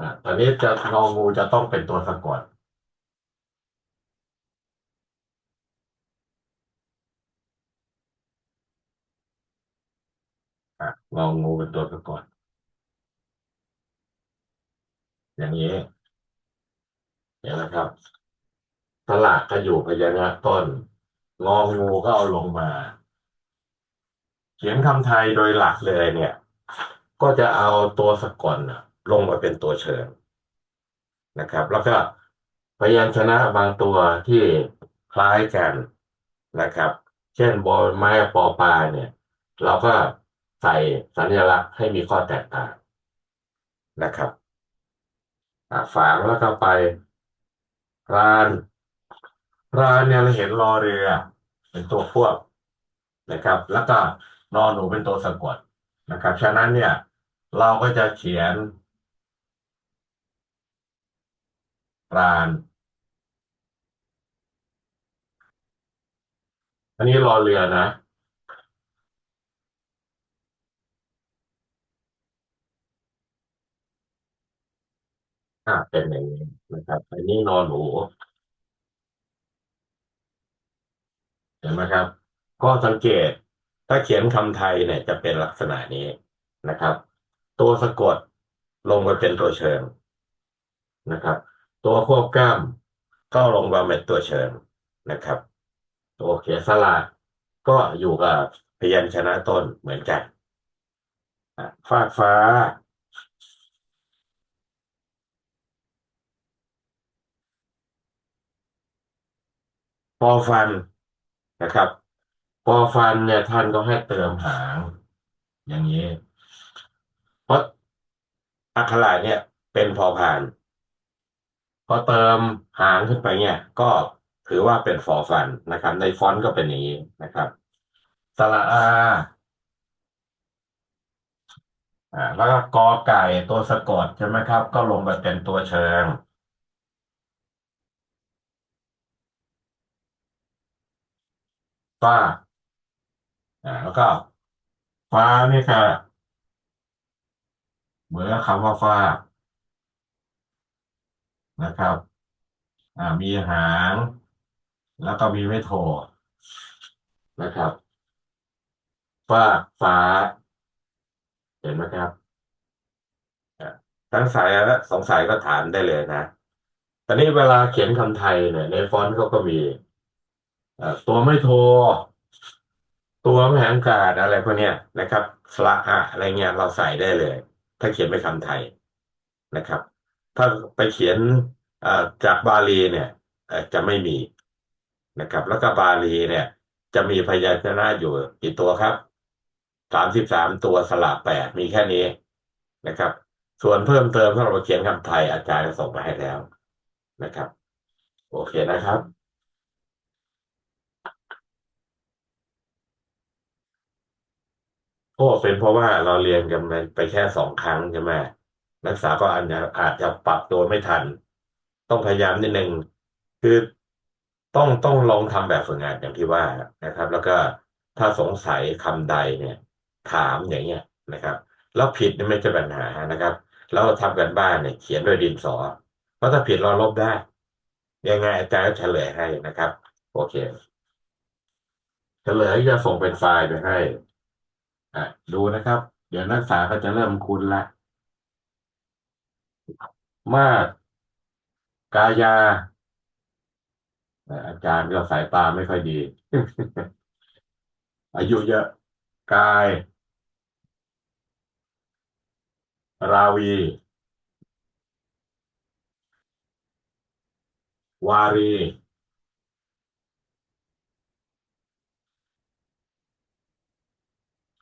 อ่าตอนนี้จะงองูจะต้องเป็นตัวสะกดอ่างองูเป็นตัวสะกดอย่างนี้เห็นไหมครับสระก็อยู่พยัญชนะต้นงองูก็เอาลงมา เขียนคำไทยโดยหลักเลยเนี่ย ก็จะเอาตัวสะกดน่ะ ลงมาเป็นตัวเชิญนะครับ แล้วก็พยัญชนะบางตัวที่คล้ายกันนะครับ เช่นบอลไม้ปอปลาเนี่ย เราก็ใส่สัญลักษณ์ให้มีข้อแตกต่างนะครับฝางแล้วก็ไปรานรานเนี่ยเราเห็นรอเรือ เป็นตัวควบนะครับ แล้วก็นอนหนูเป็นตัวสะกดนะครับ ฉะนั้นเนี่ย เราก็จะเขียน รานอันนี้รอเรือนะ อ่าเป็นอย่างนี้นะครับ อันนี้นอนหนูเห็นไหมครับ ก็สังเกตถ้าเขียนคำไทยเนี่ยจะเป็นลักษณะนี้นะครับ ตัวสะกดลงไปเป็นตัวเชิงนะครับ ตัวควบกล้ำก็ลงมาเป็นตัวเชิงนะครับ ตัวเขียสระก็อยู่กับพยัญชนะต้นเหมือนกันฟากฟ้าปอฟันนะครับปอฟันเนี่ยท่านก็ให้เติมหาง อย่างนี้ เพราะอักขระเนี่ยเป็นพอพาน พอเติมหางขึ้นไปเนี่ย ก็ถือว่าเป็นฟอฟันนะครับ ในฟอนต์ก็เป็นอย่างนี้นะครับสระอาอ่าแล้วก็กอไก่ตัวสะกดใช่ไหมครับ ก็ลงไปเป็นตัวเชิง ฟ้าอ่าแล้วก็ ฟ้านี่ค่ะเหมือนคำว่าฟ้า นะครับ อ่า มีหาง แล้วก็มีไม่โทนะครับฟ้าฟ้า เห็นไหมครับอ่าทั้งสายและสงสัยก็ถามได้เลยนะตอนนี้เวลาเขียนคำไทยเนี่ย ในฟอนต์เขาก็มีตัวไม่โทตัวมหากาศอะไรพวกเนี้ยนะครับสระอะอะไรเงี้ยเราใส่ได้เลย ถ้าเขียนเป็นคำไทยนะครับ ถ้าไปเขียนจากบาลีเนี่ยจะไม่มีนะครับ แล้วก็บาลีเนี่ย จะมีพยัญชนะอยู่กี่ตัวครับสามสิบสามตัวสระแปดมีแค่นี้นะครับ ส่วนเพิ่มเติมถ้าเราเขียนคำไทยอาจารย์จะส่งมาให้แล้วนะครับ โอเคนะครับโอ้เป็นเพราะว่าเราเรียนกันไปแค่สองครั้งใช่ไหม นักศึกษาก็อาจจะอาจจะปรับตัวไม่ทัน ต้องพยายามนิดนึงคือต้องต้องลองทำแบบฝึกงานอย่างที่ว่านะครับ แล้วก็ถ้าสงสัยคำใดเนี่ย ถามอย่างเงี้ยนะครับ แล้วผิดนี่ไม่ใช่ปัญหานะครับ แล้วทำกันบ้านเนี่ยเขียนด้วยดินสอเพราะถ้าผิดเราลบได้ ยังไงอาจารย์ก็เฉลยให้นะครับ โอเคเฉลยจะส่งเป็นไฟล์ไปให้อะดูนะครับ เดี๋ยวนักศึกษาก็จะเริ่มคุ้นละ มาก กายาอ่อาจารย์ก็สายตาไม่ค่อยดี อายุเยอะ กาย ราวี วารี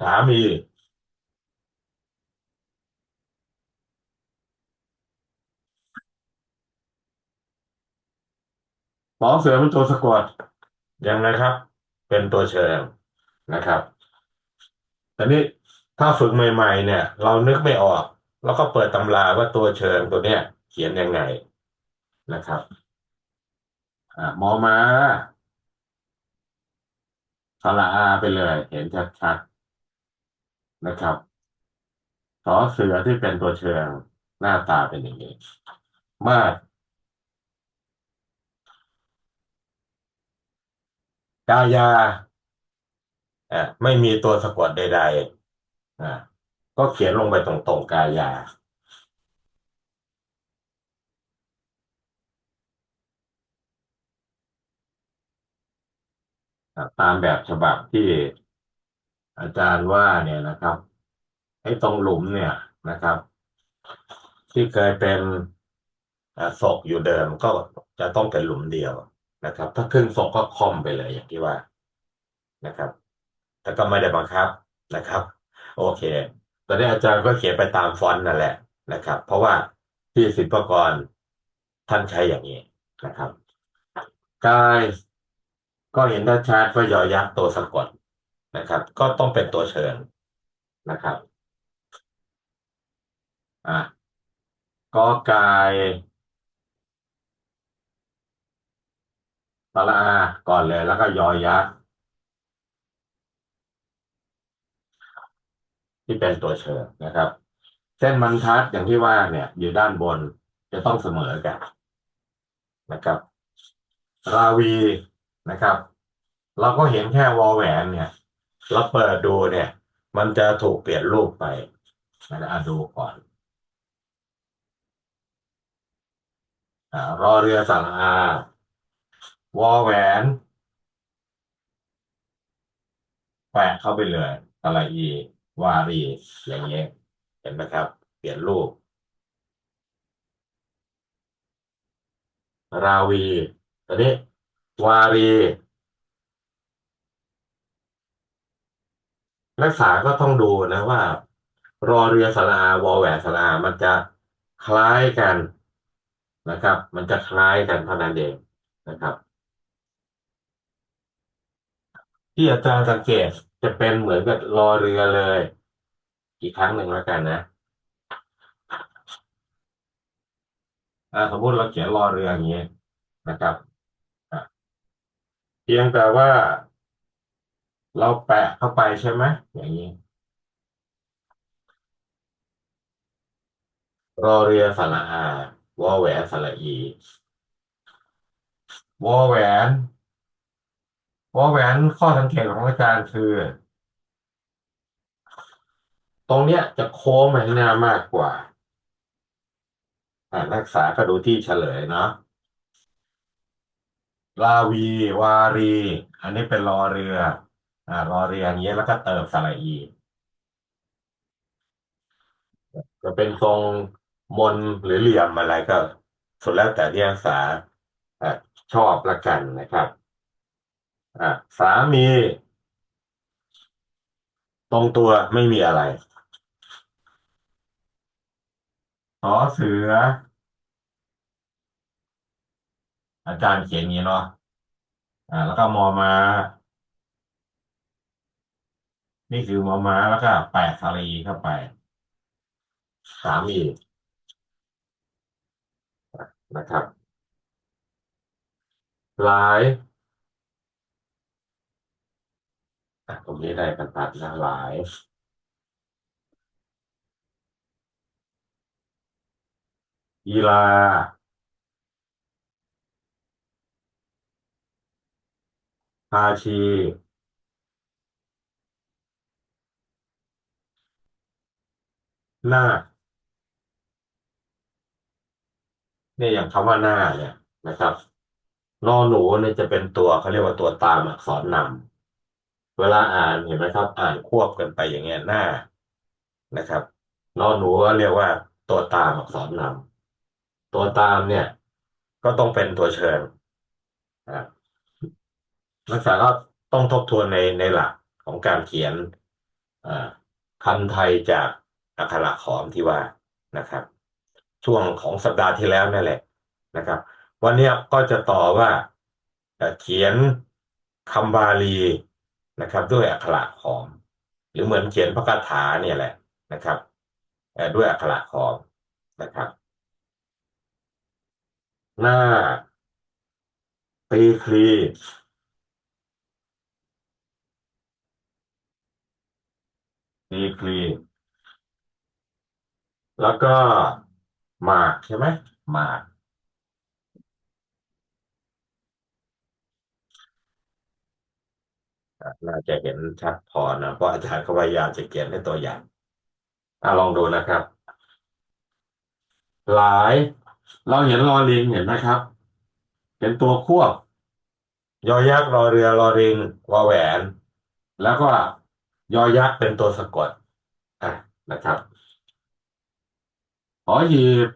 สามี สอเสือเป็นตัวสะกดยังไงครับ เป็นตัวเชิงนะครับตอนนี้ถ้าฝึกใหม่ ๆ เนี่ย เรานึกไม่ออกเราก็เปิดตำราว่าตัวเชิงตัวเนี้ย เขียนยังไงนะครับอ่ามอมาสระอาไปเลย เห็นชัดๆนะครับสอเสือที่เป็นตัวเชิงหน้าตาเป็นอย่างนี้ มาด กายาอะไม่มีตัวสะกดใดๆอะก็เขียนลงไปตรงๆกายา ตามแบบฉบับที่อาจารย์ว่าเนี่ยนะครับไอ้ตรงหลุมเนี่ยนะครับ ที่เคยเป็นอ่าศกอยู่เดิมก็จะต้องเป็นหลุมเดียว นะครับ ถ้าครึ่งศกก็คอมไปเลยอย่างที่ว่านะครับแต่ก็ไม่ได้บังคับนะครับ โอเค ตอนนี้อาจารย์ก็เขียนไปตามฟอนต์นั่นแหละนะครับ เพราะว่าที่ศิลปากรท่านใช้อย่างนี้นะครับกายก็เห็นได้ชัดว่ายอยักษ์ตัวสะกดนะครับ ก็ต้องเป็นตัวเชิญนะครับ อะกอไก่ สระอาก่อนเลยแล้วก็ยอยักษ์ที่เป็นตัวเชิญนะครับ เส้นบรรทัดอย่างที่ว่าเนี่ย อยู่ด้านบนจะต้องเสมอกันนะครับ ราวีนะครับ เราก็เห็นแค่วอแหวนเนี่ยเราเปิดดูเนี่ย มันจะถูกเปลี่ยนรูปไปนะอะดูก่อนอรอเรือสระอา วอแหวนแปะเข้าไปเลยสระอี วารี อย่างเงี้ยเห็นไหมครับ เปลี่ยนรูป ราวีตอนนี้ วารี นักศึกษาก็ต้องดูนะว่า รอเรือสระอาวอแหวนสระอามันจะคล้ายกันนะครับ มันจะคล้ายกันเท่านั้นเองนะครับ ที่อาจารย์สังเกตจะเป็นเหมือนกับรอเรือเลย อีกครั้งหนึ่งแล้วกันนะอ่าสมมติเราเขียนรอเรืออย่างนี้นะครับเพียงแต่ว่าเราแปะเข้าไปใช่ไหมอย่างนี้ รอเรือสระอาวอแหวนสระอีวอแหวน วอแหวนข้อสังเกตของอาจารย์คือ ตรงเนี้ยจะโค้งไปข้างหน้ามากกว่าอ่านักศึกษาก็ดูที่เฉลยเนาะลาวี วารี อันนี้เป็นรอเรือ อ่ารอเรืออย่างเงี้ยแล้วก็เติมสระอีจะเป็นทรงมนหรือเหลี่ยมอะไรก็สุดแล้วแต่ที่นักศึกษาชอบละกันนะครับ อะสามี ตรงตัวไม่มีอะไรสอเสือ อาจารย์เขียนอย่างนี้เนาะอ่า แล้วก็มอมา นี่คือมอมาแล้วก็แปะสระอีเข้าไป สามีนะครับหลายอะ ตรงนี้ได้บรรทัดนะหลายกีฬาภาชี หน้า เนี่ยอย่างคำว่าหน้าเนี่ยนะครับนอหนูเนี่ยจะเป็นตัวเขาเรียกว่าตัวตามอักษรนำ เวลาอ่านเห็นไหมครับ อ่านควบกันไปอย่างเงี้ยหน้านะครับนอหนูก็เรียกว่าตัวตามอักษรนำตัวตามเนี่ย ก็ต้องเป็นตัวเชิญอะนักศึกษาก็ต้องทบทวนในในหลักของการเขียนอ่าคำไทยจากอักขระขอมที่ว่านะครับ ช่วงของสัปดาห์ที่แล้วนั่นแหละนะครับ วันนี้ก็จะต่อว่าเอ่อเขียนคำบาลี นะครับ ด้วยอักขระขอม หรือเหมือนเขียนพระคาถาเนี่ยแหละนะครับด้วยอักขระขอมนะครับ หน้าตีคลีตีคลีแล้วก็หมากใช่ไหมหมาก น่าจะเห็นชัดพอนะเพราะอาจารย์เขาพยายามจะเขียนให้ตัวอย่างอะลองดูนะครับ หลาย เราเห็นลอลิงเห็นไหมครับ เป็นตัวควบยอยักษ์รอเรือรอริงวอแหวน แล้วก็ยอยักษ์เป็นตัวสะกดอะนะครับหอหีบ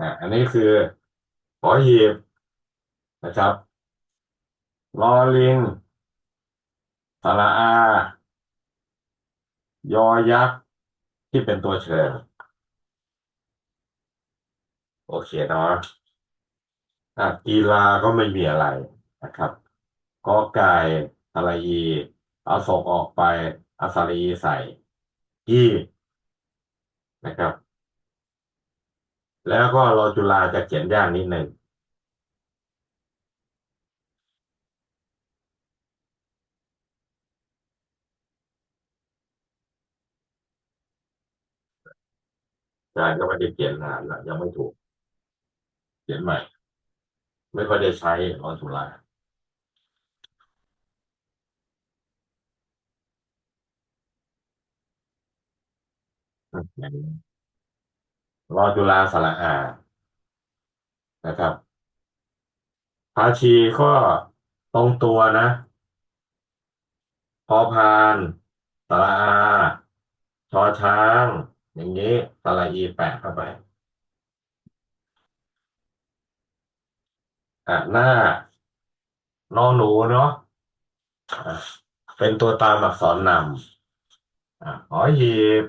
อะอันนี้คือหอหีบ นะครับลอลิงสระอา ยอยักษ์ ที่เป็นตัวเชิญโอเคเนาะอะกีฬาก็ไม่มีอะไรนะครับกอไก่สระอีเอาส่งออกไปเอาสระอีใส่ยี่นะครับ แล้วก็รอจุฬาจะเขียนยากนิดหนึ่ง อาจารย์ก็ไม่ได้เขียนนานแล้วยังไม่ถูก เขียนใหม่ ไม่ค่อยได้ใช้รอจุฬาอืมอย่างนี้รอจุฬาสระอานะครับภาชีก็ตรงตัวนะพอพานสระอาชอช้าง อย่างนี้ตาระอีแปะเข้าไปอะหน้าน้องหนูเนาะอะเป็นตัวตามอักษรนำอะหอหีบ